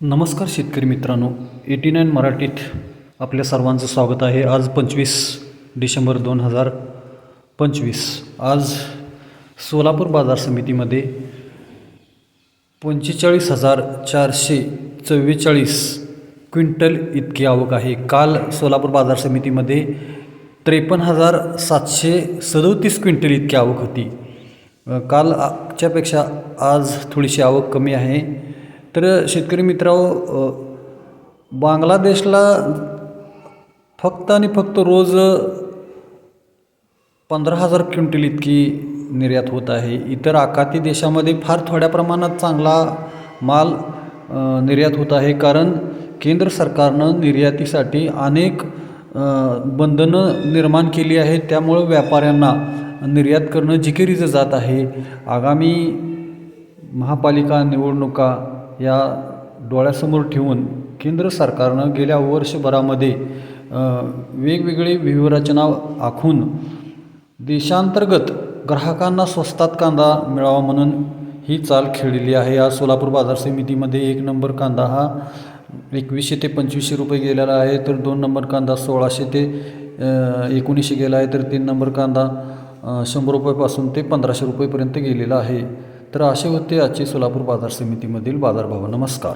नमस्कार शेतकरी मित्रांनो एटी नाईन मराठीत आपल्या सर्वांचं स्वागत आहे. आज पंचवीस डिसेंबर दोन हजार पंचवीस. आज सोलापूर बाजार समितीमध्ये पंचेचाळीस हजार चारशे चव्वेचाळीस क्विंटल इतकी आवक आहे. काल सोलापूर बाजार समितीमध्ये त्रेपन्न हजार सातशे सदोतीस क्विंटल इतकी आवक होती. कालच्यापेक्षा काल आज थोडीशी आवक कमी आहे. तर शेतकरी मित्रांनो बांगलादेशला फक्त आणि फक्त रोज पंधरा हजार क्विंटल इतकी निर्यात होत आहे. इतर आखाती देशामध्ये फार थोड्या प्रमाणात चांगला माल निर्यात होत आहे. कारण केंद्र सरकारनं निर्यातीसाठी अनेक बंधनं निर्माण केली आहेत. त्यामुळं व्यापाऱ्यांना निर्यात करणं जिकिरीचं जात आहे. आगामी महापालिका निवडणुका या डोळ्यासमोर ठेवून केंद्र सरकारनं गेल्या वर्षभरामध्ये वेगवेगळी व्यूहरचना आखून देशांतर्गत ग्राहकांना स्वस्तात कांदा मिळावा म्हणून ही चाल खेळलेली आहे. या सोलापूर बाजार समितीमध्ये एक नंबर कांदा हा एकवीसशे ते पंचवीसशे रुपये गेलेला आहे तर दोन नंबर कांदा सोळाशे ते एकोणीसशे गेला आहे तर तीन नंबर कांदा शंभर रुपयापासून ते पंधराशे रुपयेपर्यंत गेलेला आहे. तर असे होते आजचे सोलापूर बाजार समितीमधील बाजारभाव नमस्कार.